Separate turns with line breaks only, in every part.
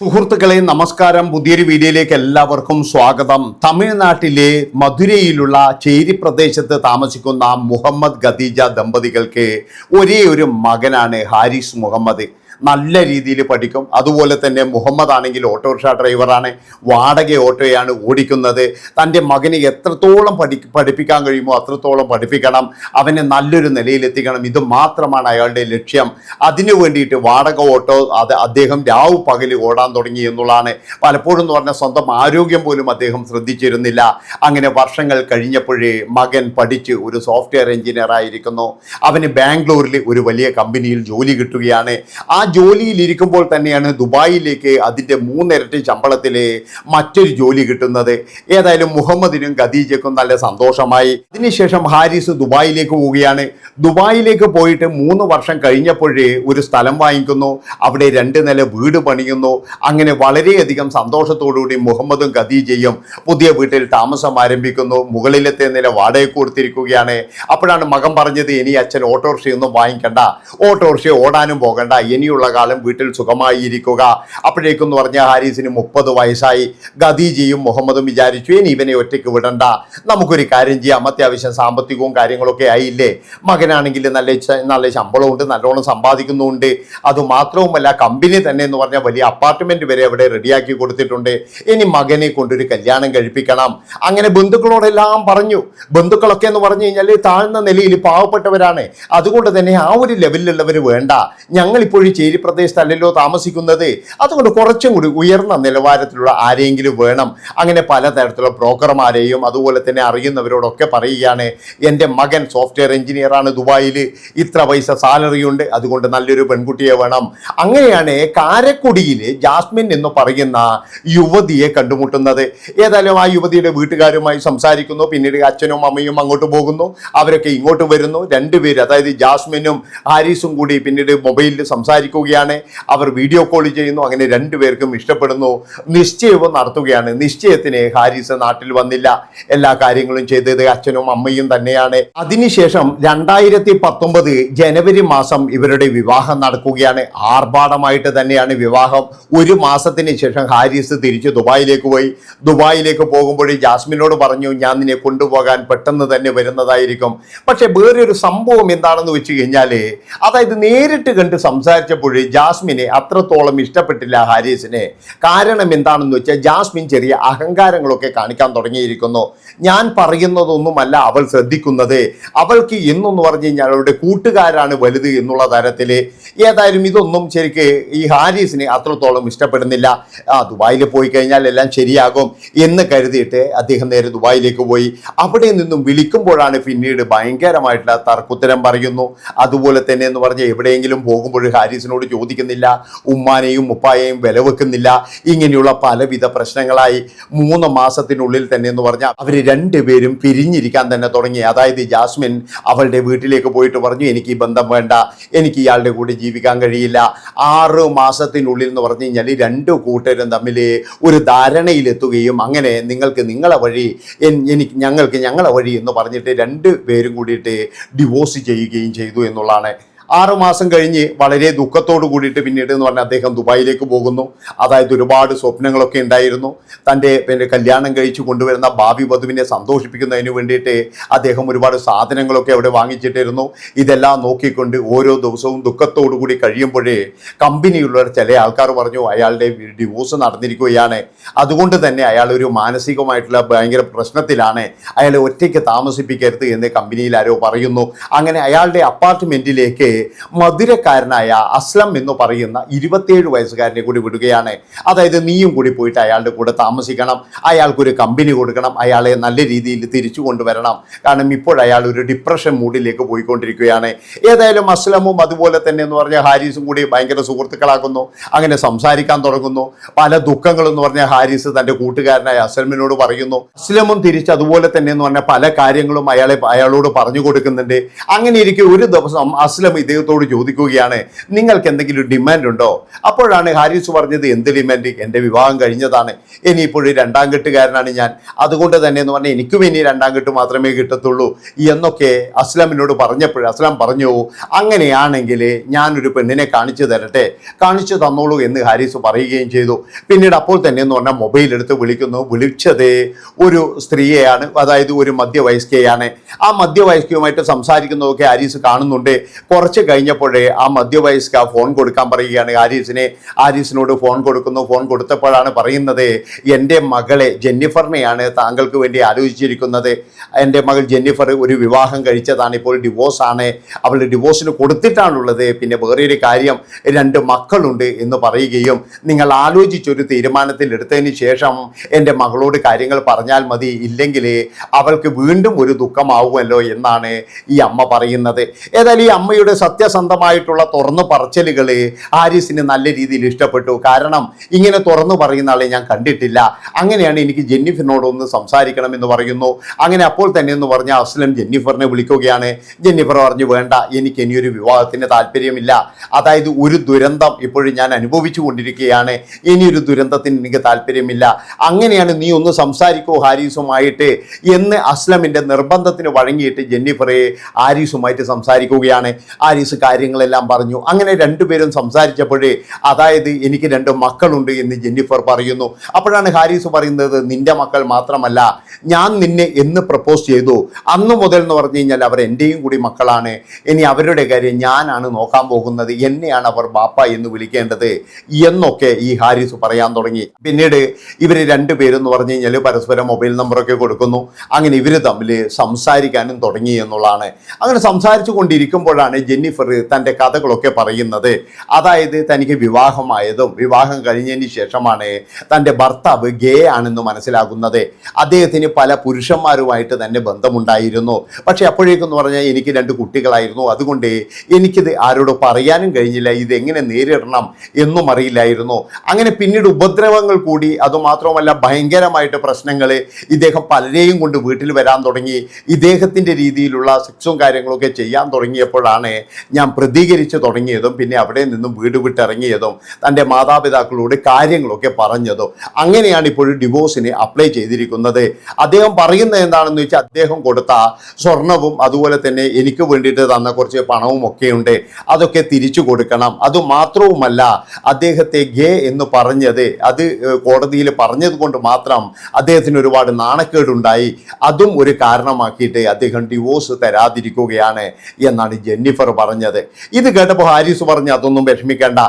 സുഹൃത്തുക്കളെ നമസ്കാരം. പുതിയൊരു വീഡിയോയിലേക്ക് എല്ലാവർക്കും സ്വാഗതം. തമിഴ്നാട്ടിലെ മധുരയിലുള്ള ചേരി പ്രദേശത്ത് താമസിക്കുന്ന മുഹമ്മദ് ഖദീജ ദമ്പതികൾക്ക് ഒരേ ഒരു മകനാണ് ഹാരിസ് മുഹമ്മദ്. നല്ല രീതിയിൽ പഠിക്കും. അതുപോലെ തന്നെ മുഹമ്മദ് ആണെങ്കിൽ ഓട്ടോറിക്ഷ ഡ്രൈവറാണ് വാടക ഓട്ടോയാണ് ഓടിക്കുന്നത്. തന്റെ മകനെ എത്രത്തോളം പഠി പഠിപ്പിക്കാൻ കഴിയുമോ അത്രത്തോളം പഠിപ്പിക്കണം. അവനെ നല്ലൊരു നിലയിലെത്തിക്കണം ഇത് മാത്രമാണ് അയാളുടെ ലക്ഷ്യം. അതിനു വേണ്ടിയിട്ട് വാടക ഓട്ടോ അത് അദ്ദേഹം രാവ് പകൽ ഓടാൻ തുടങ്ങി എന്നുള്ളതാണ്. പലപ്പോഴും എന്ന് പറഞ്ഞാൽ സ്വന്തം ആരോഗ്യം പോലും അദ്ദേഹം ശ്രദ്ധിച്ചിരുന്നില്ല. അങ്ങനെ വർഷങ്ങൾ കഴിഞ്ഞപ്പോഴേ മകൻ പഠിച്ച് ഒരു സോഫ്റ്റ്വെയർ എഞ്ചിനീയർ ആയിരിക്കുന്നു. അവന് ബാംഗ്ലൂരിൽ ഒരു വലിയ കമ്പനിയിൽ ജോലി കിട്ടുകയാണ്. ആ ജോലിയിൽ ഇരിക്കുമ്പോൾ തന്നെയാണ് ദുബായിലേക്ക് അതിന്റെ മൂന്നിരട്ടി ശമ്പളത്തിൽ മറ്റൊരു ജോലി കിട്ടുന്നത്. ഏതായാലും മുഹമ്മദിനും ഖദീജക്കും നല്ല സന്തോഷമായി. അതിനുശേഷം ഹാരിസ് ദുബായിലേക്ക് പോവുകയാണ്. ദുബായിലേക്ക് പോയിട്ട് മൂന്ന് വർഷം കഴിഞ്ഞപ്പോഴേ ഒരു സ്ഥലം വാങ്ങിക്കുന്നു. അവിടെ രണ്ട് നില വീട് പണിയുന്നു. അങ്ങനെ വളരെയധികം സന്തോഷത്തോടുകൂടി മുഹമ്മദും ഖദീജയും പുതിയ വീട്ടിൽ താമസം ആരംഭിക്കുന്നു. മുകളിലത്തെ നില വാടക കൊടുത്തിരിക്കുകയാണ്. അപ്പോഴാണ് മകൻ പറഞ്ഞത് ഇനി അച്ഛൻ ഓട്ടോറിക്ഷയൊന്നും വാങ്ങിക്കണ്ട. ഓട്ടോറിക്ഷ ഓടാനും പോകണ്ട. ഇനിയുള്ള കാലം വീട്ടിൽ സുഖമായി ഇരിക്കുക അപ്പോഴേക്കെന്ന് പറഞ്ഞ ഹാരിസിന് മുപ്പത് വയസ്സായി. ഗദീജിയും മുഹമ്മദും വിചാരിച്ചു ഇനി ഇവനെ ഒറ്റയ്ക്ക് വിടണ്ട. നമുക്കൊരു കാര്യം ചെയ്യാം. അത്യാവശ്യം സാമ്പത്തികവും കാര്യങ്ങളൊക്കെ ആയില്ലേ? മകനാണെങ്കിൽ നല്ല നല്ല ശമ്പളമുണ്ട് നല്ലോണം സമ്പാദിക്കുന്നുമുണ്ട് അതുമാത്രവുമല്ല കമ്പനി തന്നെ എന്ന് പറഞ്ഞാൽ വലിയ അപ്പാർട്ട്മെന്റ് വരെ അവിടെ റെഡിയാക്കി കൊടുത്തിട്ടുണ്ട്. ഇനി മകനെ കൊണ്ടൊരു കല്യാണം കഴിപ്പിക്കണം. അങ്ങനെ ബന്ധുക്കളോടെല്ലാം പറഞ്ഞു. ബന്ധുക്കളൊക്കെ എന്ന് പറഞ്ഞു കഴിഞ്ഞാൽ താഴ്ന്ന നിലയിൽ പാവപ്പെട്ടവരാണ്. അതുകൊണ്ട് തന്നെ ആ ഒരു ലെവലിലുള്ളവർ വേണ്ട. ഞങ്ങൾ ഇപ്പോഴും ചേരി പ്രദേശത്തല്ലല്ലോ താമസിക്കുന്നത്. അതുകൊണ്ട് കുറച്ചും കൂടി ഉയർന്ന നിലവാരത്തിലുള്ള ആരെങ്കിലും വേണം. അങ്ങനെ പലതരത്തിലുള്ള ബ്രോക്കർമാരെയും അതുപോലെ തന്നെ അറിയുന്നവരോടൊക്കെ പറയുകയാണ് എന്റെ മകൻ സോഫ്റ്റ്വെയർ എഞ്ചിനീയറാണ് ദുബായിൽ ഇത്ര പൈസ സാലറി ഉണ്ട്. അതുകൊണ്ട് നല്ലൊരു പെൺകുട്ടിയെ വേണം. അങ്ങനെയാണ് കാരക്കുടിയിൽ ജാസ്മിൻ എന്ന് പറയുന്ന യുവതിയെ കണ്ടുമുട്ടുന്നത്. ഏതായാലും ആ യുവതിയുടെ വീട്ടുകാരുമായി സംസാരിക്കുന്നു. പിന്നീട് അച്ഛനും അമ്മയും അങ്ങോട്ട് പോകുന്നു. അവരൊക്കെ ഇങ്ങോട്ട് വരുന്നു. രണ്ടുപേര് അതായത് ജാസ്മിനും ഹാരിസും കൂടി പിന്നീട് മൊബൈലിൽ സംസാരിക്കുകയാണ് അവർ വീഡിയോ കോൾ ചെയ്യുന്നു. അങ്ങനെ രണ്ടുപേർക്കും ഇഷ്ടപ്പെടുന്നു. നിശ്ചയവും നടത്തുകയാണ്. നിശ്ചയത്തിന് ഹാരിസ് നാട്ടിൽ വന്നില്ല. എല്ലാ കാര്യങ്ങളും ചെയ്തത് അച്ഛനും അമ്മയും തന്നെയാണ്. അതിനുശേഷം രണ്ടായിരത്തി പത്തൊമ്പത് ജനുവരി മാസം ഇവരുടെ വിവാഹം നടക്കുകയാണ്. ആർഭാടമായിട്ട് തന്നെയാണ് വിവാഹം. ഒരു മാസത്തിന് ശേഷം ഹാരിസ് തിരിച്ച് ദുബായിലേക്ക് പോയി. ദുബായിലേക്ക് പോകുമ്പോൾ ജാസ്മിനോട് പറഞ്ഞു ഞാൻ നിന്നെ കൊണ്ടുപോകാൻ പെട്ടെന്ന് തന്നെ വരുന്നതായിരിക്കും. പക്ഷെ വേറൊരു സംഭവം എന്താണെന്ന് വെച്ച് കഴിഞ്ഞാൽ അതായത് നേരിട്ട് കണ്ട് സംസാരിച്ചപ്പോൾ ജാസ്മിനെ അത്രത്തോളം ഇഷ്ടപ്പെട്ടില്ല ഹാരിസിനെ. കാരണം എന്താണെന്ന് വെച്ചാൽ ജാസ്മിൻ ചെറിയ അഹങ്കാരങ്ങളൊക്കെ കാണിക്കാൻ തുടങ്ങിയിരിക്കുന്നു. ഞാൻ പറയുന്നതൊന്നുമല്ല അവൾ ശ്രദ്ധിക്കുന്നത്. അവൾക്ക് എന്നൊന്ന് പറഞ്ഞു കഴിഞ്ഞാൽ അവളുടെ കൂട്ടുകാരാണ് വലുത് എന്നുള്ള തരത്തിൽ ഏതായാലും ഇതൊന്നും ശരിക്ക് ഈ ഹാരിസിനെ അത്രത്തോളം ഇഷ്ടപ്പെടുന്നില്ല. ആ ദുബായിൽ പോയി കഴിഞ്ഞാൽ എല്ലാം ശരിയാകും എന്ന് കരുതിയിട്ട് അദ്ദേഹം നേരെ ദുബായിലേക്ക് പോയി. അവിടെ നിന്നും വിളിക്കുമ്പോഴാണ് പിന്നീട് ഭയങ്കരമായിട്ടുള്ള തർക്കുത്തരം പറയുന്നു. അതുപോലെ തന്നെ എന്ന് പറഞ്ഞാൽ എവിടെയെങ്കിലും പോകുമ്പോൾ ഹാരിസിനോട് ചോദിക്കുന്നില്ല ഉമ്മാനെയും ഉപ്പായെയും വില വെക്കുന്നില്ല ഇങ്ങനെയുള്ള പലവിധ പ്രശ്നങ്ങളായി മൂന്ന് മാസത്തിനുള്ളിൽ തന്നെ എന്ന് പറഞ്ഞാൽ അവർ രണ്ടുപേരും പിരിഞ്ഞിരിക്കാൻ തന്നെ തുടങ്ങി. അതായത് ജാസ്മിൻ അവളുടെ വീട്ടിലേക്ക് പോയിട്ട് പറഞ്ഞു എനിക്ക് ഈ ബന്ധം വേണ്ട എനിക്ക് ഇയാളുടെ കൂടെ ജീവിക്കാൻ കഴിയില്ല. ആറ് മാസത്തിനുള്ളിൽ എന്ന് പറഞ്ഞു കഴിഞ്ഞാൽ രണ്ട് കൂട്ടരും തമ്മിൽ ഒരു ധാരണയിലെത്തുകയും അങ്ങനെ നിങ്ങൾക്ക് നിങ്ങളെ വഴി എനിക്ക് ഞങ്ങൾക്ക് ഞങ്ങളെ വഴി എന്ന് പറഞ്ഞിട്ട് രണ്ട് പേരും കൂടിയിട്ട് ഡിവോഴ്സ് ചെയ്യുകയും ചെയ്തു എന്നുള്ളതാണ്. ആറു മാസം കഴിഞ്ഞ് വളരെ ദുഃഖത്തോട് കൂടിയിട്ട് പിന്നീട് എന്ന് പറഞ്ഞാൽ അദ്ദേഹം ദുബായിലേക്ക് പോകുന്നു. അതായത് ഒരുപാട് സ്വപ്നങ്ങളൊക്കെ ഉണ്ടായിരുന്നു. തന്റെ പിന്നെ കല്യാണം കഴിച്ചു കൊണ്ടുവരുന്ന ഭാവി വധുവിനെ സന്തോഷിപ്പിക്കുന്നതിന് വേണ്ടിയിട്ട് അദ്ദേഹം ഒരുപാട് സാധനങ്ങളൊക്കെ അവിടെ വാങ്ങിച്ചിട്ടിരുന്നു. ഇതെല്ലാം നോക്കിക്കൊണ്ട് ഓരോ ദിവസവും ദുഃഖത്തോടു കൂടി കഴിയുമ്പോഴേ കമ്പനിയുള്ള ചില ആൾക്കാർ പറഞ്ഞു അയാളുടെ ഡിവോഴ്സ് നടന്നിരിക്കുകയാണ്. അതുകൊണ്ട് തന്നെ അയാൾ ഒരു മാനസികമായിട്ടുള്ള ഭയങ്കര പ്രശ്നത്തിലാണ്. അയാളെ ഒറ്റയ്ക്ക് താമസിപ്പിക്കരുത് എന്ന് കമ്പനിയിൽ ആരോ പറയുന്നു. അങ്ങനെ അയാളുടെ മധുരക്കാരനായ അസ്ലം എന്ന് പറയുന്ന ഇരുപത്തിയേഴ് വയസ്സുകാരനെ കൂടി വിടുകയാണ്. അതായത് നീയും കൂടി പോയിട്ട് അയാളുടെ കൂടെ താമസിക്കണം. അയാൾക്കൊരു കമ്പനി കൊടുക്കണം. അയാളെ നല്ല രീതിയിൽ തിരിച്ചു കൊണ്ടുവരണം. കാരണം ഇപ്പോൾ അയാൾ ഒരു ഡിപ്രഷൻ മൂഡിലേക്ക് പോയിക്കൊണ്ടിരിക്കുകയാണ്. ഏതായാലും അസ്ലമും അതുപോലെ തന്നെ എന്ന് പറഞ്ഞ ഹാരിസും കൂടി ഭയങ്കര സുഹൃത്തുക്കളാക്കുന്നു. അങ്ങനെ സംസാരിക്കാൻ തുടങ്ങുന്നു. പല ദുഃഖങ്ങളെന്ന് പറഞ്ഞ ഹാരിസ് തന്റെ കൂട്ടുകാരനായ അസ്ലമിനോട് പറയുന്നു. അസ്ലമും തിരിച്ച് അതുപോലെ തന്നെ എന്ന് പറഞ്ഞ പല കാര്യങ്ങളും അയാളെ അയാളോട് പറഞ്ഞു കൊടുക്കുന്നുണ്ട്. അങ്ങനെ ഇരിക്കെ ഒരു ദിവസം അസ്ലം ഇദ്ദേഹത്തോട് ചോദിക്കുകയാണ് നിങ്ങൾക്ക് എന്തെങ്കിലും ഡിമാൻഡ് ഉണ്ടോ? അപ്പോഴാണ് ഹാരിസ് പറഞ്ഞത് എന്ത് ഡിമാൻഡ് എന്റെ വിവാഹം കഴിഞ്ഞതാണ്. ഇനി ഇപ്പോഴും രണ്ടാം കെട്ടുകാരനാണ് ഞാൻ. അതുകൊണ്ട് തന്നെ എന്ന് പറഞ്ഞാൽ എനിക്കും ഇനി രണ്ടാം കെട്ട് മാത്രമേ കിട്ടത്തുള്ളൂ. എന്നൊക്കെ അസ്ലാമിനോട് പറഞ്ഞപ്പോൾ അസ്ലാം പറഞ്ഞു അങ്ങനെയാണെങ്കിൽ ഞാനൊരു പെണ്ണിനെ കാണിച്ചു തരട്ടെ. കാണിച്ചു തന്നോളൂ എന്ന് ഹാരിസ് പറയുകയും ചെയ്തു. പിന്നീട് അപ്പോൾ തന്നെ എന്ന് പറഞ്ഞാൽ മൊബൈൽ എടുത്ത് വിളിക്കുന്നു. വിളിച്ചത് ഒരു സ്ത്രീയെയാണ് അതായത് ഒരു മധ്യവയസ്കയാണ്. ആ മധ്യവയസ്കയുമായിട്ട് സംസാരിക്കുന്നതൊക്കെ ഹാരിസ് കാണുന്നുണ്ട്. കുറച്ച് കഴിഞ്ഞപ്പോഴേ ആ മധ്യവയസ്ക ഫോൺ കൊടുക്കാൻ പറയുകയാണ് ആരീസിനെ ആരീസിനോട് ഫോൺ കൊടുക്കുന്നു ഫോൺ കൊടുത്തപ്പോഴാണ് പറയുന്നത് എന്റെ മകളെ ജെന്നിഫറിനെയാണ് താങ്കൾക്ക് വേണ്ടി ആലോചിച്ചിരിക്കുന്നത്. എന്റെ മകൾ ജെന്നിഫർ ഒരു വിവാഹം കഴിച്ചതാണ് ഇപ്പോൾ ഡിവോഴ്സാണ് അവൾ ഡിവോഴ്സിന് കൊടുത്തിട്ടാണുള്ളത്. പിന്നെ വേറൊരു കാര്യം രണ്ട് മക്കളുണ്ട് എന്ന് പറയുകയും നിങ്ങൾ ആലോചിച്ചൊരു തീരുമാനത്തിൽ എടുത്തതിന് ശേഷം എന്റെ മകളോട് കാര്യങ്ങൾ പറഞ്ഞാൽ മതി. ഇല്ലെങ്കിൽ അവൾക്ക് വീണ്ടും ഒരു ദുഃഖമാവുമല്ലോ എന്നാണ് ഈ അമ്മ പറയുന്നത്. ഏതായാലും ഈ അമ്മയുടെ സത്യസന്ധമായിട്ടുള്ള തുറന്നു പറച്ചിലുകൾ ആരിസിന് നല്ല രീതിയിൽ ഇഷ്ടപ്പെട്ടു. കാരണം ഇങ്ങനെ തുറന്നു പറയുന്ന ആളെ ഞാൻ കണ്ടിട്ടില്ല. അങ്ങനെയാണ് എനിക്ക് ജെന്നിഫറിനോടൊന്ന് സംസാരിക്കണം എന്ന് പറയുന്നു. അങ്ങനെ അപ്പോൾ തന്നെ എന്ന് പറഞ്ഞ അസ്ലം ജെന്നിഫറിനെ വിളിക്കുകയാണ്. ജെന്നിഫർ പറഞ്ഞു വേണ്ട എനിക്ക് ഇനിയൊരു വിവാഹത്തിന് താല്പര്യമില്ല. അതായത് ഒരു ദുരന്തം ഇപ്പോഴും ഞാൻ അനുഭവിച്ചു കൊണ്ടിരിക്കുകയാണ്. ഇനിയൊരു ദുരന്തത്തിന് എനിക്ക് താല്പര്യമില്ല. അങ്ങനെയാണ് നീ ഒന്ന് സംസാരിക്കൂ ഹാരീസുമായിട്ട്. എന്ന് അസ്ലമിന്റെ നിർബന്ധത്തിന് വഴങ്ങിയിട്ട് ജെന്നിഫറെ ആരീസുമായിട്ട് സംസാരിക്കുകയാണ്. ആരീസ് കാര്യങ്ങളെല്ലാം പറഞ്ഞു. അങ്ങനെ രണ്ടുപേരും സംസാരിച്ചപ്പോഴേ അതായത് എനിക്ക് രണ്ട് മക്കളുണ്ട് എന്ന് ജെന്നിഫർ പറയുന്നു. അപ്പോഴാണ് ഹാരിസ് പറയുന്നത് നിന്റെ മക്കൾ മാത്രമല്ല ഞാൻ നിന്നെ എന്ന് പ്രപ്പോസ് ചെയ്തു. അന്ന് മുതൽ എന്ന് പറഞ്ഞു കഴിഞ്ഞാൽ അവർ എന്റെയും കൂടി മക്കളാണ്. ഇനി അവരുടെ കാര്യം ഞാനാണ് നോക്കാൻ പോകുന്നത്. എന്നെയാണ് അവർ ബാപ്പ എന്ന് വിളിക്കേണ്ടത്. എന്നൊക്കെ ഈ ഹാരിസ് പറയാൻ തുടങ്ങി. പിന്നീട് ഇവർ രണ്ടുപേരെന്ന് പറഞ്ഞു കഴിഞ്ഞാൽ പരസ്പരം മൊബൈൽ നമ്പറൊക്കെ കൊടുക്കുന്നു. അങ്ങനെ ഇവർ തമ്മിൽ സംസാരിക്കാനും തുടങ്ങി എന്നുള്ളതാണ്. അങ്ങനെ സംസാരിച്ചു കൊണ്ടിരിക്കുമ്പോഴാണ് ജെന്നിഫർ തന്റെ കഥകളൊക്കെ പറയുന്നത്. അതായത് തനിക്ക് വിവാഹമായതും വിവാഹം കഴിഞ്ഞതിന് ശേഷമാണ് തന്റെ ഭർത്താവ് ഗേ ആണെന്ന് മനസ്സിലാകുന്നത്. അദ്ദേഹത്തിന് പല പുരുഷന്മാരുമായിട്ട് തന്നെ ബന്ധമുണ്ടായിരുന്നു. പക്ഷേ അപ്പോഴേക്കെന്ന് പറഞ്ഞാൽ എനിക്ക് രണ്ട് കുട്ടികളായിരുന്നു. അതുകൊണ്ട് എനിക്കിത് ആരോട് പറയാനും കഴിഞ്ഞില്ല. ഇത് എങ്ങനെ നേരിടണം എന്നും അറിയില്ലായിരുന്നു. അങ്ങനെ പിന്നീട് ഉപദ്രവങ്ങൾ കൂടി അതുമാത്രമല്ല ഭയങ്കരമായിട്ട് പ്രശ്നങ്ങൾ ഇദ്ദേഹം പലരെയും കൊണ്ട് വീട്ടിൽ വരാൻ തുടങ്ങി. ഇദ്ദേഹത്തിന്റെ രീതിയിലുള്ള സെക്സും കാര്യങ്ങളൊക്കെ ചെയ്യാൻ തുടങ്ങിയപ്പോഴാണ് ഞാൻ പ്രതികരിച്ച് തുടങ്ങിയതും പിന്നെ അവിടെ നിന്നും വീട് വിട്ടിറങ്ങിയതും തന്റെ മാതാപിതാക്കളോട് കാര്യങ്ങളൊക്കെ പറഞ്ഞതും അങ്ങനെയാണ് ഇപ്പോൾ ഡിവോഴ്സിനെ അപ്ലൈ ചെയ്തിരിക്കുന്നത്. അദ്ദേഹം പറയുന്നത് എന്താണെന്ന് വെച്ചാൽ അദ്ദേഹം കൊടുത്ത സ്വർണവും അതുപോലെ തന്നെ എനിക്ക് വേണ്ടിയിട്ട് തന്ന കുറച്ച് പണവും ഒക്കെയുണ്ട്. അതൊക്കെ തിരിച്ചു കൊടുക്കണം. അതുമാത്രവുമല്ല അദ്ദേഹത്തെ ഗേ എന്ന് പറഞ്ഞത് അത് കോടതിയിൽ പറഞ്ഞത് കൊണ്ട് മാത്രം അദ്ദേഹത്തിന് ഒരുപാട് നാണക്കേടുണ്ടായി. അതും ഒരു കാരണമാക്കിയിട്ട് അദ്ദേഹം ഡിവോഴ്സ് തരാതിരിക്കുകയാണ് എന്നാണ് ജെന്നിഫർ പറഞ്ഞത്. ഇത് കേട്ടപ്പോൾ ഹാരിസ് പറഞ്ഞു അതൊന്നും വിഷമിക്കേണ്ട.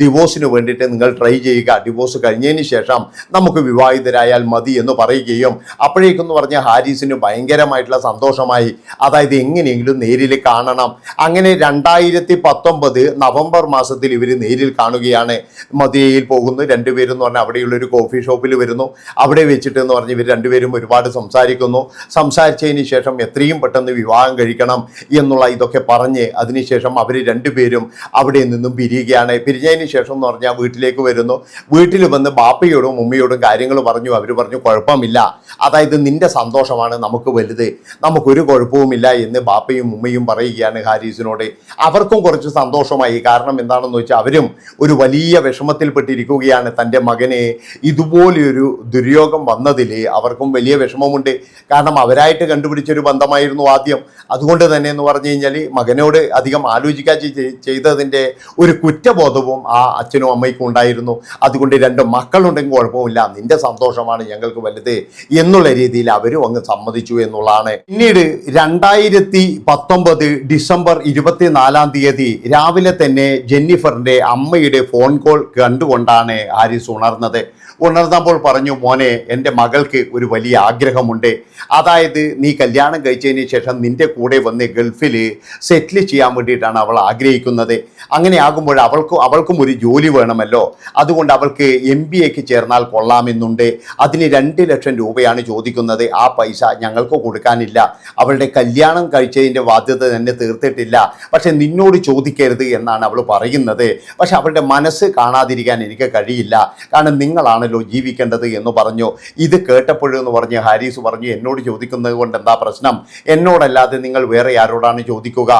ഡിവോഴ്സിന് വേണ്ടിയിട്ട് നിങ്ങൾ ട്രൈ ചെയ്യുക. ഡിവോഴ്സ് കഴിഞ്ഞതിന് ശേഷം നമുക്ക് വിവാഹിതരായാൽ മതി എന്ന് പറയുകയും അപ്പോഴേക്കെന്ന് പറഞ്ഞ ഹാരിസിന് ഭയങ്കരമായിട്ടുള്ള സന്തോഷമായി. അതായത് എങ്ങനെയെങ്കിലും നേരിൽ കാണണം. അങ്ങനെ രണ്ടായിരത്തി പത്തൊമ്പത് നവംബർ മാസത്തിൽ ഇവർ നേരിൽ കാണുകയാണ്. മദിയയിൽ പോകുന്നു. രണ്ടുപേരും എന്ന് പറഞ്ഞാൽ അവിടെയുള്ള ഒരു കോഫി ഷോപ്പിൽ വരുന്നു. അവിടെ വെച്ചിട്ട് എന്ന് പറഞ്ഞ് ഇവർ രണ്ടുപേരും ഒരുപാട് സംസാരിക്കുന്നു. സംസാരിച്ചതിന് ശേഷം എത്രയും പെട്ടെന്ന് വിവാഹം കഴിക്കണം എന്നുള്ള ഇതൊക്കെ പറഞ്ഞ് അതിനുശേഷം അവർ രണ്ടുപേരും അവിടെ നിന്നും പിരിയുകയാണ്. പിരിഞ്ഞതിന് ശേഷം എന്ന് പറഞ്ഞാൽ വീട്ടിലേക്ക് വരുന്നു. വീട്ടിൽ വന്ന് ബാപ്പയോടും ഉമ്മയോടും കാര്യങ്ങൾ പറഞ്ഞു. അവർ പറഞ്ഞു കുഴപ്പമില്ല. അതായത് നിന്റെ സന്തോഷമാണ് നമുക്ക് വലുത്. നമുക്കൊരു കുഴപ്പവുമില്ല എന്ന് ബാപ്പയും ഉമ്മയും പറയുകയാണ് ഹാരിസിനോട്. അവർക്കും കുറച്ച് സന്തോഷമായി. കാരണം എന്താണെന്ന് വെച്ചാൽ അവരും ഒരു വലിയ വിഷമത്തിൽപ്പെട്ടിരിക്കുകയാണ് തന്റെ മകനെ ഇതുപോലെയൊരു ദുര്യോഗം വന്നതിൽ അവർക്കും വലിയ വിഷമമുണ്ട്. കാരണം അവരായിട്ട് കണ്ടുപിടിച്ചൊരു ബന്ധമായിരുന്നു ആദ്യം. അതുകൊണ്ട് തന്നെ എന്ന് പറഞ്ഞു കഴിഞ്ഞാൽ മകനോട് അധികം ആലോചിക്കാൻ ചെയ്- ചെയ്തതിന്റെ ഒരു കുറ്റബോധവും ആ അച്ഛനും അമ്മയ്ക്കും ഉണ്ടായിരുന്നു. അതുകൊണ്ട് രണ്ട് മക്കളുണ്ടെങ്കിൽ കുഴപ്പമില്ല. നിന്റെ സന്തോഷമാണ് ഞങ്ങൾക്ക് വലുത് എന്നുള്ള രീതിയിൽ അവരും അങ്ങ് സമ്മതിച്ചു എന്നുള്ളതാണ്. പിന്നീട് രണ്ടായിരത്തി പത്തൊമ്പത് ഡിസംബർ ഇരുപത്തിനാലാം തീയതി രാവിലെ തന്നെ ജെന്നിഫറിന്റെ അമ്മയുടെ ഫോൺ കോൾ കണ്ടുകൊണ്ടാണ് ഹാരിസ് ഉണർന്നത്. ഉണർന്നപ്പോൾ പറഞ്ഞു മോനെ എന്റെ മകൾക്ക് ഒരു വലിയ ആഗ്രഹമുണ്ട്. അതായത് നീ കല്യാണം കഴിച്ചതിന് ശേഷം നിന്റെ കൂടെ വന്ന് ഗൾഫിൽ സെറ്റിൽ ചെയ്യാൻ വേണ്ടിയിട്ടാണ് അവൾ ആഗ്രഹിക്കുന്നത്. അങ്ങനെ ആകുമ്പോൾ അവൾക്ക് അവൾക്കും ഒരു ജോലി വേണമല്ലോ. അതുകൊണ്ട് അവൾക്ക് എം ബി എക്ക് ചേർന്നാൽ കൊള്ളാമെന്നുണ്ട്. അതിന് രണ്ട് ലക്ഷം രൂപയാണ് ചോദിക്കുന്നത്. ആ പൈസ ഞങ്ങൾക്ക് കൊടുക്കാനില്ല. അവളുടെ കല്യാണം കഴിച്ചതിന്റെ ബാധ്യത തന്നെ തീർത്തിട്ടില്ല. പക്ഷെ നിന്നോട് ചോദിക്കരുത് എന്നാണ് അവൾ പറയുന്നത്. പക്ഷെ അവളുടെ മനസ്സ് കാണാതിരിക്കാൻ എനിക്ക് കഴിയില്ല. കാരണം നിങ്ങളാണല്ലോ ജീവിക്കേണ്ടത് എന്ന് പറഞ്ഞു. ഇത് കേട്ടപ്പോഴെന്ന് പറഞ്ഞ് ഹാരിസ് പറഞ്ഞു എന്നോട് ചോദിക്കുന്നത് കൊണ്ട് എന്താ പ്രശ്നം? എന്നോടല്ലാതെ നിങ്ങൾ വേറെ ആരോടാണ് ചോദിക്കുക?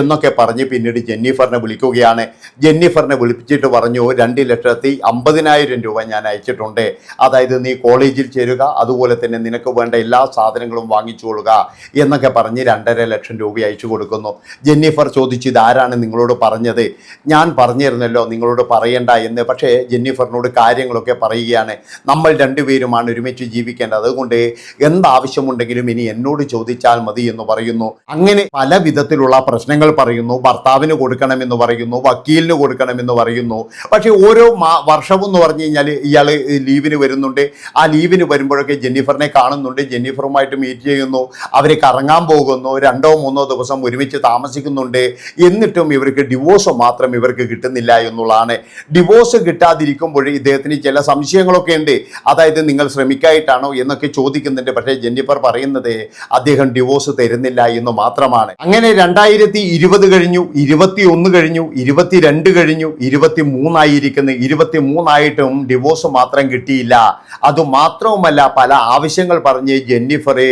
എന്നൊക്കെ എന്നൊക്കെ പറഞ്ഞ് പിന്നീട് ജെന്നിഫറിനെ വിളിക്കുകയാണ്. ജെന്നിഫറിനെ വിളിപ്പിച്ചിട്ട് പറഞ്ഞു രണ്ട് ലക്ഷത്തി അമ്പതിനായിരം രൂപ ഞാൻ അയച്ചിട്ടുണ്ട്. അതായത് നീ കോളേജിൽ ചേരുക അതുപോലെ തന്നെ നിനക്ക് വേണ്ട എല്ലാ സാധനങ്ങളും വാങ്ങിച്ചു കൊള്ളുക എന്നൊക്കെ പറഞ്ഞ് രണ്ടര ലക്ഷം രൂപ അയച്ചു കൊടുക്കുന്നു. ജെന്നിഫർ ചോദിച്ചു ഇതാരാണ് നിങ്ങളോട് പറഞ്ഞത്? ഞാൻ പറഞ്ഞിരുന്നല്ലോ നിങ്ങളോട് പറയേണ്ട എന്ന്. പക്ഷേ ജെന്നിഫറിനോട് കാര്യങ്ങളൊക്കെ പറയുകയാണ്. നമ്മൾ രണ്ടുപേരുമാണ് ഒരുമിച്ച് ജീവിക്കേണ്ടത്. അതുകൊണ്ട് എന്താവശ്യമുണ്ടെങ്കിലും ഇനി എന്നോട് ചോദിച്ചാൽ മതി എന്ന് പറയുന്നു. അങ്ങനെ പല വിധത്തിലുള്ള പ്രശ്നങ്ങൾ പറയുന്നു. ഭർത്താവിന് കൊടുക്കണമെന്ന് പറയുന്നു വക്കീലിന് കൊടുക്കണമെന്ന് പറയുന്നു. പക്ഷേ ഓരോ വർഷവും എന്ന് പറഞ്ഞു കഴിഞ്ഞാൽ ഇയാൾ ലീവിന് വരുന്നുണ്ട്. ആ ലീവിന് വരുമ്പോഴൊക്കെ ജെന്നിഫറിനെ കാണുന്നുണ്ട്. ജെന്നിഫറുമായിട്ട് മീറ്റ് ചെയ്യുന്നു. അവർ കറങ്ങാൻ പോകുന്നു. രണ്ടോ മൂന്നോ ദിവസം ഒരുമിച്ച് താമസിക്കുന്നുണ്ട്. എന്നിട്ടും ഇവർക്ക് ഡിവോഴ്സ് മാത്രം ഇവർക്ക് കിട്ടുന്നില്ല എന്നുള്ളതാണ്. ഡിവോഴ്സ് കിട്ടാതിരിക്കുമ്പോൾ ഇദ്ദേഹത്തിന് ചില സംശയങ്ങളൊക്കെ ഉണ്ട്. അതായത് നിങ്ങൾ ശ്രമിക്കായിട്ടാണോ എന്നൊക്കെ ചോദിക്കുന്നുണ്ട്. പക്ഷേ ജെന്നിഫർ പറയുന്നത് അദ്ദേഹം ഡിവോഴ്സ് തരുന്നില്ല എന്ന് മാത്രമാണ്. അങ്ങനെ രണ്ടായിരത്തി ഇരുപത് കഴിഞ്ഞു ഇരുപത്തി ഒന്ന് കഴിഞ്ഞു ഇരുപത്തിരണ്ട് കഴിഞ്ഞു ഇരുപത്തി മൂന്നായിരിക്കുന്നു ഇരുപത്തി മൂന്നായിട്ടും ഡിവോഴ്സ് മാത്രം കിട്ടിയില്ല. അത് അതുമാത്രവുമല്ല പല ആവശ്യങ്ങൾ പറഞ്ഞ് ജെന്നിഫറെ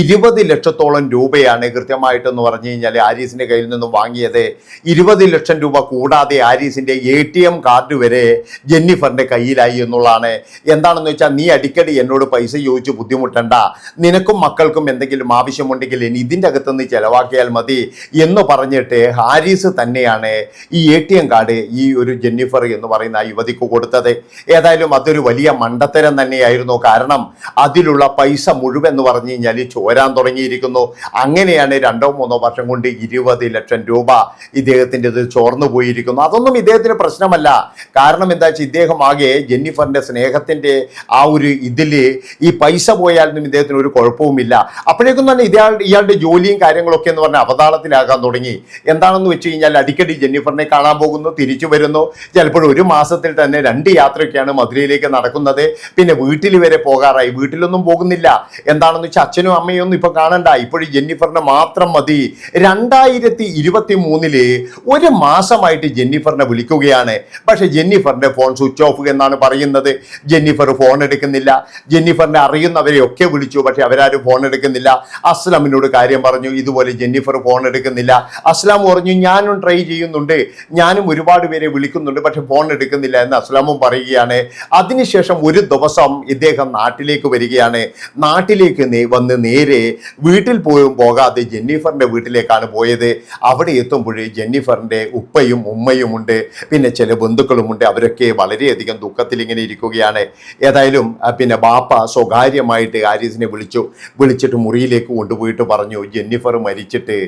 ഇരുപത് ലക്ഷത്തോളം രൂപയാണ് കൃത്യമായിട്ടെന്ന് പറഞ്ഞു കഴിഞ്ഞാൽ ആരീസിന്റെ കയ്യിൽ നിന്നും വാങ്ങിയത്. ഇരുപത് ലക്ഷം രൂപ കൂടാതെ ആരീസിന്റെ എ ടി എം കാർഡ് വരെ ജെന്നിഫറിന്റെ കയ്യിലായി എന്നുള്ളതാണ്. എന്താണെന്ന് വെച്ചാൽ നീ അടിക്കടി എന്നോട് പൈസ ചോദിച്ച് ബുദ്ധിമുട്ടണ്ട. നിനക്കും മക്കൾക്കും എന്തെങ്കിലും ആവശ്യമുണ്ടെങ്കിൽ ഇതിന്റെ അകത്തുനിന്ന് ചിലവാക്കിയാൽ മതി എന്ന് പറഞ്ഞിട്ട് ഹാരിസ് തന്നെയാണ് ഈ എ ടി എം കാർഡ് ഈ ഒരു ജെന്നിഫർ എന്ന് പറയുന്ന ആ യുവതിക്ക് കൊടുത്തത്. ഏതായാലും അതൊരു വലിയ മണ്ടത്തരം തന്നെയായിരുന്നു. കാരണം അതിലുള്ള പൈസ മുഴുവൻ എന്ന് പറഞ്ഞു കഴിഞ്ഞാൽ ചോരാൻ തുടങ്ങിയിരിക്കുന്നു. അങ്ങനെയാണ് രണ്ടോ മൂന്നോ വർഷം കൊണ്ട് ഇരുപത് ലക്ഷം രൂപ ഇദ്ദേഹത്തിന്റെ ഇത് ചോർന്നു പോയിരിക്കുന്നു. അതൊന്നും ഇദ്ദേഹത്തിന് പ്രശ്നമല്ല. കാരണം എന്താ വെച്ചാൽ ഇദ്ദേഹം ആകെ ജെന്നിഫറിന്റെ സ്നേഹത്തിന്റെ ആ ഒരു ഇതിൽ ഈ പൈസ പോയാലൊന്നും ഇദ്ദേഹത്തിന് ഒരു കുഴപ്പവുമില്ല. അപ്പോഴേക്കും തന്നെ ഇയാൾ ഇയാളുടെ ജോലിയും കാര്യങ്ങളൊക്കെ എന്ന് പറഞ്ഞാൽ അവതാളത്തിലാകാൻ തുടങ്ങി. എന്താണെന്ന് വെച്ച് കഴിഞ്ഞാൽ അടിക്കടി ജെന്നിഫറിനെ കാണാൻ പോകുന്നു തിരിച്ചു വരുന്നു. ചിലപ്പോൾ ഒരു മാസത്തിൽ തന്നെ രണ്ട് യാത്രയൊക്കെയാണ് മധുരയിലേക്ക് നടക്കുന്നത്. പിന്നെ വീട്ടിൽ വരെ പോകാറായി. വീട്ടിലൊന്നും പോകുന്നില്ല. എന്താണെന്ന് വെച്ചാൽ അച്ഛനും അമ്മയും ഒന്നും ഇപ്പൊ കാണണ്ട. ഇപ്പോഴും ജെന്നിഫറിനെ മാത്രം മതി. രണ്ടായിരത്തി ഇരുപത്തി മൂന്നിൽ ഒരു മാസമായിട്ട് ജെന്നിഫറിനെ വിളിക്കുകയാണ്. പക്ഷേ ജെന്നിഫറിന്റെ ഫോൺ സ്വിച്ച് ഓഫ് എന്നാണ് പറയുന്നത്. ജെന്നിഫർ ഫോൺ എടുക്കുന്നില്ല. ജെന്നിഫറിനെ അറിയുന്നവരെയൊക്കെ വിളിച്ചു. പക്ഷേ അവരാരും ഫോൺ എടുക്കുന്നില്ല. അസ്ലമിനോട് കാര്യം പറഞ്ഞു. ഇതുപോലെ ജെന്നിഫർ ഫോൺ എടുക്കുന്നില്ല. അസ്ലാം പറഞ്ഞു ഞാനും ട്രൈ ചെയ്യുന്നുണ്ട്. ഞാനും ഒരുപാട് പേരെ വിളിക്കുന്നുണ്ട് പക്ഷെ ഫോൺ എടുക്കുന്നില്ല എന്ന് അസ്ലാമും പറയുകയാണ്. അതിനുശേഷം ഒരു ദിവസം ഇദ്ദേഹം നാട്ടിലേക്ക് വരികയാണ്. നാട്ടിലേക്ക് വന്ന് നേരെ വീട്ടിൽ പോയും പോകാതെ ജെന്നിഫറിന്റെ വീട്ടിലേക്കാണ് പോയത്. അവിടെ എത്തുമ്പോഴേ ജെന്നിഫറിന്റെ ഉപ്പയും ഉമ്മയും ഉണ്ട്. പിന്നെ ചില ബന്ധുക്കളുമുണ്ട് അവരൊക്കെ വളരെയധികം ദുഃഖത്തിൽ ഇങ്ങനെ ഇരിക്കുകയാണ്. ഏതായാലും പിന്നെ ബാപ്പ സ്വകാര്യമായിട്ട് ഹാരിസിനെ വിളിച്ചു. വിളിച്ചിട്ട് മുറിയിലേക്ക് കൊണ്ടുപോയിട്ട് പറഞ്ഞു ജെന്നിഫർ മരിച്ചിട്ട്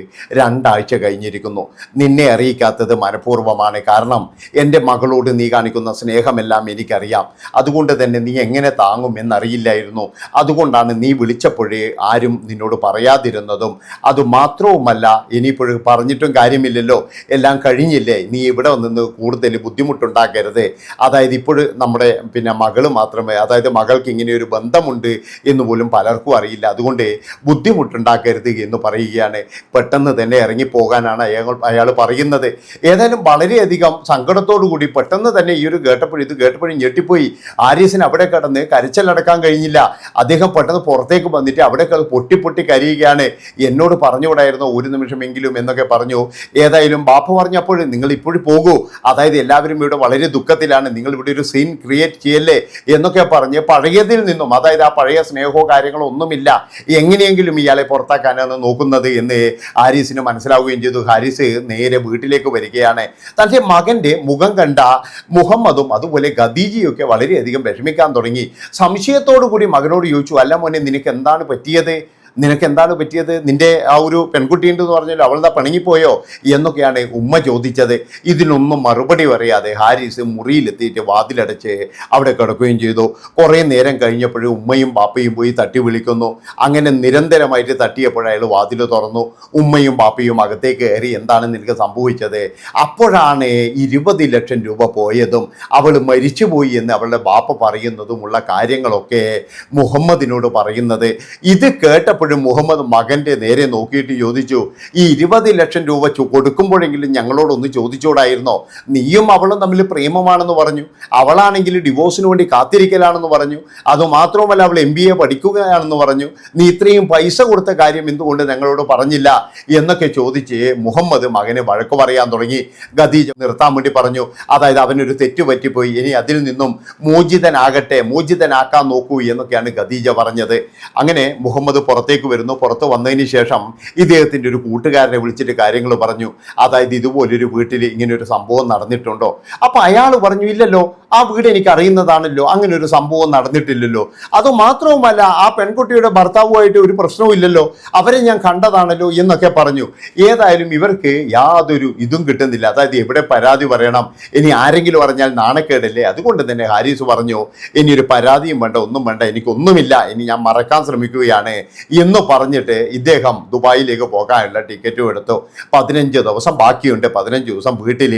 രണ്ടാഴ്ച കഴിഞ്ഞിരിക്കുന്നു നിന്നെ അറിയിക്കാത്തത് മനഃപൂർവമാണ്. കാരണം എന്റെ മകളോട് നീ കാണിക്കുന്ന സ്നേഹമെല്ലാം എനിക്കറിയാം. അതുകൊണ്ട് തന്നെ നീ എങ്ങനെ താങ്ങും എന്നറിയില്ലായിരുന്നു. അതുകൊണ്ടാണ് നീ വിളിച്ചപ്പോഴേ ആരും നിന്നോട് പറയാതിരുന്നതും. അത് മാത്രവുമല്ല ഇനിയിപ്പോഴും പറഞ്ഞിട്ടും കാര്യമില്ലല്ലോ. എല്ലാം കഴിഞ്ഞില്ലേ? നീ ഇവിടെ നിന്ന് കൂടുതൽ ബുദ്ധിമുട്ടുണ്ടാക്കരുത്. അതായത് ഇപ്പോൾ നമ്മുടെ പിന്നെ മകൾ മാത്രമേ അതായത് മകൾക്ക് ഇങ്ങനെ ഒരു ബന്ധമുണ്ട് എന്ന് പോലും പലർക്കും അറിയില്ല. അതുകൊണ്ട് ബുദ്ധിമുട്ടുണ്ടാക്കരുത് എന്ന് പറയുകയാണ്. പെട്ടെന്ന് തന്നെ ഇറങ്ങിപ്പോകാനാണ് അയാൾ അയാൾ പറയുന്നത്. ഏതായാലും വളരെയധികം സങ്കടത്തോടു കൂടി പെട്ടെന്ന് തന്നെ ഈ ഒരു കേട്ടപ്പോഴും ഇത് കേട്ടപ്പോഴും ഞെട്ടിപ്പോയി. ആര്യസിന് അവിടെ കിടന്ന് കരച്ചിലടക്കാൻ കഴിഞ്ഞില്ല. അദ്ദേഹം പെട്ടെന്ന് പുറത്തേക്ക് വന്നിട്ട് അവിടെ പൊട്ടി പൊട്ടി കരയുകയാണ്. എന്നോട് പറഞ്ഞുകൂടായിരുന്നു ഒരു നിമിഷമെങ്കിലും എന്നൊക്കെ പറഞ്ഞു. ഏതായാലും ബാപ്പ പറഞ്ഞപ്പോൾ നിങ്ങൾ ഇപ്പോഴും പോകൂ. അതായത് എല്ലാവരും ഇവിടെ വളരെ ദുഃഖത്തിലാണ്. നിങ്ങൾ ഇവിടെ ഒരു സീൻ ക്രിയേറ്റ് ചെയ്യല്ലേ എന്നൊക്കെ പറഞ്ഞ് പഴയതിൽ നിന്നും അതായത് ആ പഴയ സ്നേഹമോ കാര്യങ്ങളോ ഒന്നുമില്ല. എങ്ങനെയെങ്കിലും ഇയാളെ പുറത്താക്കാനാണ് നോക്കുന്നത് എന്ന് ആരീസിന് മനസ്സിലാവുകയും ചെയ്തു. ഹാരിസ് നേരെ വീട്ടിലേക്ക് വരികയാണ്. തന്റെ മകന്റെ മുഖം കണ്ട മുഹമ്മദും അതുപോലെ ഖദീജയൊക്കെ വളരെയധികം വിഷമിക്കാൻ തുടങ്ങി. സംശയത്തോടു കൂടി മകനോട് ചോദിച്ചു അല്ല മോനെ നിനക്ക് എന്താണ് പറ്റിയത്? നിനക്ക് എന്താണ് പറ്റിയത്? നിന്റെ ആ ഒരു പെൺകുട്ടിയുണ്ട് എന്ന് പറഞ്ഞാൽ അവളെന്താ പിണങ്ങിപ്പോയോ? എന്നൊക്കെയാണ് ഉമ്മ ചോദിച്ചത്. ഇതിനൊന്നും മറുപടി പറയാതെ ഹാരിസ് മുറിയിലെത്തിയിട്ട് വാതിലടച്ച് അവിടെ കിടക്കുകയും ചെയ്തു. കുറേ നേരം കഴിഞ്ഞപ്പോഴും ഉമ്മയും ബാപ്പയും പോയി തട്ടി വിളിക്കുന്നു. അങ്ങനെ നിരന്തരമായിട്ട് തട്ടിയപ്പോൾ അയാൾ വാതിൽ തുറന്നു. ഉമ്മയും ബാപ്പയും അകത്തേക്ക് കയറി എന്താണ് നിനക്ക് സംഭവിച്ചത്? അപ്പോഴാണ് ഇരുപത് ലക്ഷം രൂപ പോയതും അവൾ മരിച്ചുപോയി എന്ന് അവളുടെ ബാപ്പ പറയുന്നതുമുള്ള കാര്യങ്ങളൊക്കെ മുഹമ്മദിനോട് പറയുന്നത്. ഇത് കേട്ടപ്പോൾ അപ്പോഴും മുഹമ്മദ് മകന്റെ നേരെ നോക്കിയിട്ട് ചോദിച്ചു ഈ ഇരുപത് ലക്ഷം രൂപ കൊടുക്കുമ്പോഴെങ്കിലും ഞങ്ങളോടൊന്ന് ചോദിച്ചോടായിരുന്നോ? നീയും അവളും തമ്മിൽ പ്രേമമാണെന്ന് പറഞ്ഞു. അവളാണെങ്കിൽ ഡിവോഴ്സിന് വേണ്ടി കാത്തിരിക്കലാണെന്ന് പറഞ്ഞു. അതുമാത്രവുമല്ല അവൾ എം ബി എ പഠിക്കുകയാണെന്ന് പറഞ്ഞു. നീ ഇത്രയും പൈസ കൊടുത്ത കാര്യം എന്തുകൊണ്ട് ഞങ്ങളോട് പറഞ്ഞില്ല? എന്നൊക്കെ ചോദിച്ച് മുഹമ്മദ് മകന് വഴക്ക് പറയാൻ തുടങ്ങി. ഖദീജ നിർത്താൻ വേണ്ടി പറഞ്ഞു. അതായത് അവനൊരു തെറ്റ് പറ്റിപ്പോയി. ഇനി അതിൽ നിന്നും മോചിതനാകട്ടെ മോചിതനാക്കാൻ നോക്കൂ എന്നൊക്കെയാണ് ഖദീജ പറഞ്ഞത്. അങ്ങനെ മുഹമ്മദ് പുറത്തേക്ക് വരുന്നു. പുറത്ത് വന്നതിന് ശേഷം ഇദ്ദേഹത്തിന്റെ ഒരു കൂട്ടുകാരനെ വിളിച്ചിട്ട് കാര്യങ്ങൾ പറഞ്ഞു. അതായത് ഇതുപോലൊരു വീട്ടിൽ ഇങ്ങനെ ഒരു സംഭവം നടന്നിട്ടുണ്ടോ? അപ്പോൾ അയാൾ പറഞ്ഞു ഇല്ലല്ലോ ആ വീട് എനിക്ക് അറിയുന്നതാണല്ലോ. അങ്ങനെ ഒരു സംഭവം നടന്നിട്ടില്ലല്ലോ. അത് മാത്രവുമല്ല ആ പെൺകുട്ടിയുടെ ഭർത്താവുമായിട്ട് ഒരു പ്രശ്നവും ഇല്ലല്ലോ. അവരെ ഞാൻ കണ്ടതാണല്ലോ എന്നൊക്കെ പറഞ്ഞു. ഏതായാലും ഇവർക്ക് യാതൊരു ഇതും കിട്ടുന്നില്ല. അതായത് എവിടെ പരാതി പറയണം? ഇനി ആരെങ്കിലും അറിഞ്ഞാൽ നാണക്കേടല്ലേ? അതുകൊണ്ട് തന്നെ ഹാരിസ് പറഞ്ഞു ഇനി ഒരു പരാതിയും വേണ്ട ഒന്നും വേണ്ട എനിക്കൊന്നുമില്ല. ഇനി ഞാൻ മറക്കാൻ ശ്രമിക്കുകയാണ്. എന്ന് പറഞ്ഞിട്ട് ഇദ്ദേഹം ദുബായിലേക്ക് പോകാനുള്ള ടിക്കറ്റും എടുത്തു. പതിനഞ്ച് ദിവസം ബാക്കിയുണ്ട്. പതിനഞ്ച് ദിവസം വീട്ടിൽ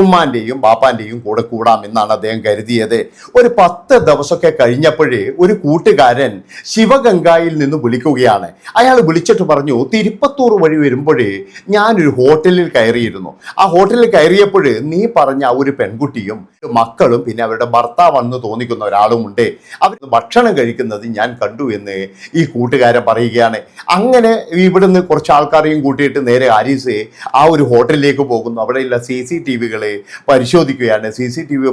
ഉമ്മാന്റെയും ബാപ്പാന്റെയും കൂടെ കൂടാം എന്നാണ് അദ്ദേഹം കരുതിയത്. ഒരു പത്ത് ദിവസമൊക്കെ കഴിഞ്ഞപ്പോഴേ ഒരു കൂട്ടുകാരൻ ശിവഗംഗായിൽ നിന്ന് വിളിക്കുകയാണ്. അയാൾ വിളിച്ചിട്ട് പറഞ്ഞു തിരുപ്പത്തൂർ വഴി വരുമ്പോഴേ ഞാനൊരു ഹോട്ടലിൽ കയറിയിരുന്നു. ആ ഹോട്ടലിൽ കയറിയപ്പോൾ നീ പറഞ്ഞ ഒരു പെൺകുട്ടിയും മക്കളും പിന്നെ അവരുടെ ഭർത്താവെന്ന് തോന്നിക്കുന്ന ഒരാളും ഉണ്ട് അവർ ഭക്ഷണം കഴിക്കുന്നത് ഞാൻ കണ്ടു എന്ന് ഈ കൂട്ടുകാരൻ പറയുകയാണ്. അങ്ങനെ ഇവിടുന്ന് കുറച്ച് ആൾക്കാരെയും കൂട്ടിയിട്ട് നേരെ ആരീസ് ആ ഒരു ഹോട്ടലിലേക്ക് പോകുന്നു. അവിടെയുള്ള സി സി ടി വികൾ പരിശോധിക്കുകയാണ്. സി സി ടി വി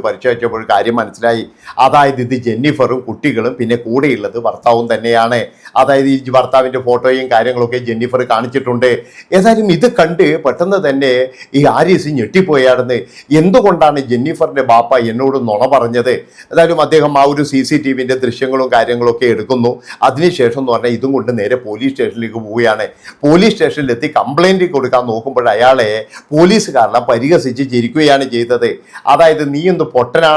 പരിശോധിച്ചപ്പോൾ കാര്യം മനസ്സിലായി. അതായത് ഇത് ജെന്നിഫറും കുട്ടികളും പിന്നെ കൂടെയുള്ളത് ഭർത്താവും തന്നെയാണ്. അതായത് ഈ ഭർത്താവിന്റെ ഫോട്ടോയും കാര്യങ്ങളൊക്കെ ജെന്നിഫർ കാണിച്ചിട്ടുണ്ട്. ഏതായാലും ഇത് കണ്ട് പെട്ടെന്ന് തന്നെ ഈ ആരീസ് ഞെട്ടിപ്പോയായിരുന്നു. എന്തുകൊണ്ടാണ് ജെന്നിഫറിന്റെ ബാപ്പ എന്നോട് നുണ പറഞ്ഞത്? ഏതായാലും അദ്ദേഹം ആ ഒരു സി സി ടി വിന്റെ ദൃശ്യങ്ങളും കാര്യങ്ങളൊക്കെ എടുക്കുന്നു. അതിനുശേഷം എന്ന് പറഞ്ഞാൽ ഇതും കൊണ്ട് നേരെ പോലീസ് സ്റ്റേഷനിലേക്ക് പോവുകയാണ്. പോലീസ് സ്റ്റേഷനിലെത്തി കംപ്ലൈന്റ് കൊടുക്കാൻ നോക്കുമ്പോൾ അയാളെ പോലീസുകാരനെ പരിഹസിച്ച് ചിരിക്കുകയാണ് ചെയ്തത്. അതായത് നീ ഒന്ന്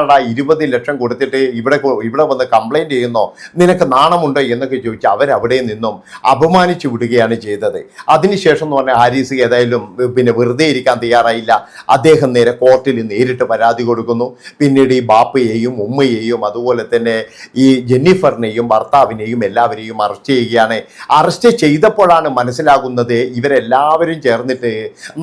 പൊട്ടനാടാ ഇരുപത് ലക്ഷം കൊടുത്തിട്ട് ഇവിടെ ഇവിടെ വന്ന് കംപ്ലൈന്റ് ചെയ്യുന്നോ? നിനക്ക് നാണമുണ്ടോ എന്നൊക്കെ ചോദിച്ച് അവരവിടെ നിന്നും അപമാനിച്ചു വിടുകയാണ് ചെയ്തത്. അതിനുശേഷം എന്ന് പറഞ്ഞാൽ ഹാരിസ് ഏതായാലും പിന്നെ വെറുതെ ഇരിക്കാൻ തയ്യാറായില്ല. അദ്ദേഹം നേരെ കോർട്ടിൽ നേരിട്ട് പരാതി കൊടുക്കുന്നു. പിന്നീട് ഈ ബാപ്പയെയും ഉമ്മയെയും അതുപോലെ തന്നെ ഈ ജെന്നിഫറിനെയും ഭർത്താവിനെയും എല്ലാവരെയും അറസ്റ്റ് ചെയ്യുകയാണ്. അറസ്റ്റ് ചെയ്തപ്പോഴാണ് മനസ്സിലാകുന്നത് ഇവരെല്ലാവരും ചേർന്നിട്ട്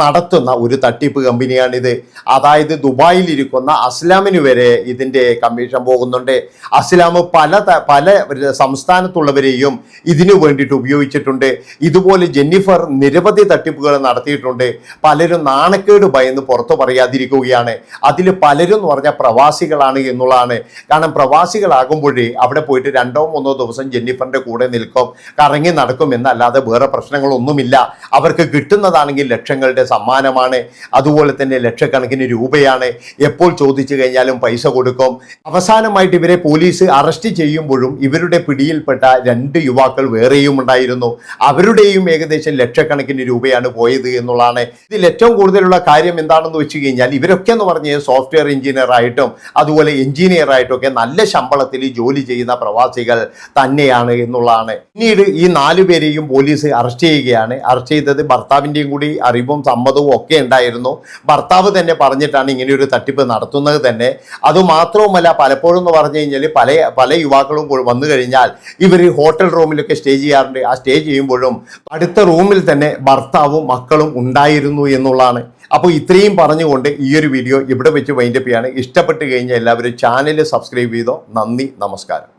നടത്തുന്ന ഒരു തട്ടിപ്പ് കമ്പനിയാണിത്. അതായത് ദുബായിലിരിക്കുന്ന അസ്ലാമിന് വരെ ഇതിന്റെ കമ്മീഷൻ പോകുന്നുണ്ട്. അസ്ലാം പല പല സംസ്ഥാനത്തുള്ളവരെയും ഇതിനു വേണ്ടിയിട്ട് ഉപയോഗിച്ചിട്ടുണ്ട്. ഇതുപോലെ ജെന്നിഫർ നിരവധി തട്ടിപ്പുകൾ നടത്തിയിട്ടുണ്ട്. പലരും നാണക്കേട് ഭയന്ന് പുറത്തു പറയാതിരിക്കുകയാണ്. അതിൽ പലരും എന്ന് പറഞ്ഞാൽ പ്രവാസികളാണ് എന്നുള്ളതാണ്. കാരണം പ്രവാസികളാകുമ്പോഴേ അവിടെ പോയിട്ട് രണ്ടോ മൂന്നോ ദിവസം ജെന്നിഫറിന്റെ കൂടെ നിൽക്കും കറങ്ങി നടക്കും എന്നല്ലാതെ വേറെ പ്രശ്നങ്ങളൊന്നുമില്ല. അവർക്ക് കിട്ടുന്നതാണെങ്കിൽ ലക്ഷങ്ങളുടെ സമ്മാനമാണ്. അതുപോലെ തന്നെ ലക്ഷക്കണക്കിന് രൂപയാണ്. എപ്പോൾ ചോദിച്ചു കഴിഞ്ഞാലും പൈസ കൊടുക്കും. അവസാനമായിട്ട് ഇവരെ പോലീസ് അറസ്റ്റ് ചെയ്യുമ്പോഴും ഇവരുടെ പിടിയിൽപ്പെട്ട രണ്ട് യുവാക്കൾ വേറെയും ഉണ്ടായിരുന്നു. അവരുടെയും ഏകദേശം ലക്ഷക്കണക്കിന് രൂപയാണ് പോയത് എന്നുള്ളതാണ്. ഇതിൽ ഏറ്റവും കൂടുതലുള്ള കാര്യം എന്താണെന്ന് വെച്ച് കഴിഞ്ഞാൽ ഇവരൊക്കെ എന്ന് പറഞ്ഞ് സോഫ്റ്റ്വെയർ എഞ്ചിനീയർ ആയിട്ടും അതുപോലെ എഞ്ചിനീയർ ആയിട്ടും ഒക്കെ നല്ല ശമ്പളത്തിൽ ജോലി ചെയ്യുന്ന പ്രവാസികൾ തന്നെയാണ് എന്നുള്ളതാണ്. പിന്നീട് ഈ നാലു പേരെയും പോലീസ് അറസ്റ്റ് ചെയ്യുകയാണ്. അറസ്റ്റ് ചെയ്തത് ഭർത്താവിന്റെയും കൂടി അറിവും സമ്മതവും ഒക്കെ ഉണ്ടായിരുന്നു. ഭർത്താവ് തന്നെ പറഞ്ഞിട്ടാണ് ഇങ്ങനെ ഒരു തട്ടിപ്പ് നടത്തുന്നത് തന്നെ. അതുമാത്രവുമല്ല പലപ്പോഴും എന്ന് പറഞ്ഞു കഴിഞ്ഞാൽ പല പല യുവാക്കളും വന്നു കഴിഞ്ഞാൽ ഇവർ ഹോട്ടൽ റൂമിലൊക്കെ സ്റ്റേ ചെയ്യാറുണ്ട്. ആ സ്റ്റേ ചെയ്യുമ്പോഴും അടുത്ത റൂമിൽ തന്നെ ഭർത്താവും മക്കളും ഉണ്ടായിരുന്നു എന്നുള്ളതാണ്. അപ്പോൾ ഇത്രയും പറഞ്ഞുകൊണ്ട് ഈ ഒരു വീഡിയോ ഇവിടെ വെച്ച് വൈൻഡപ്പ് ചെയ്യാണ്. ഇഷ്ടപ്പെട്ട് കഴിഞ്ഞാൽ എല്ലാവരും ചാനൽ സബ്സ്ക്രൈബ് ചെയ്തോ. നന്ദി നമസ്കാരം.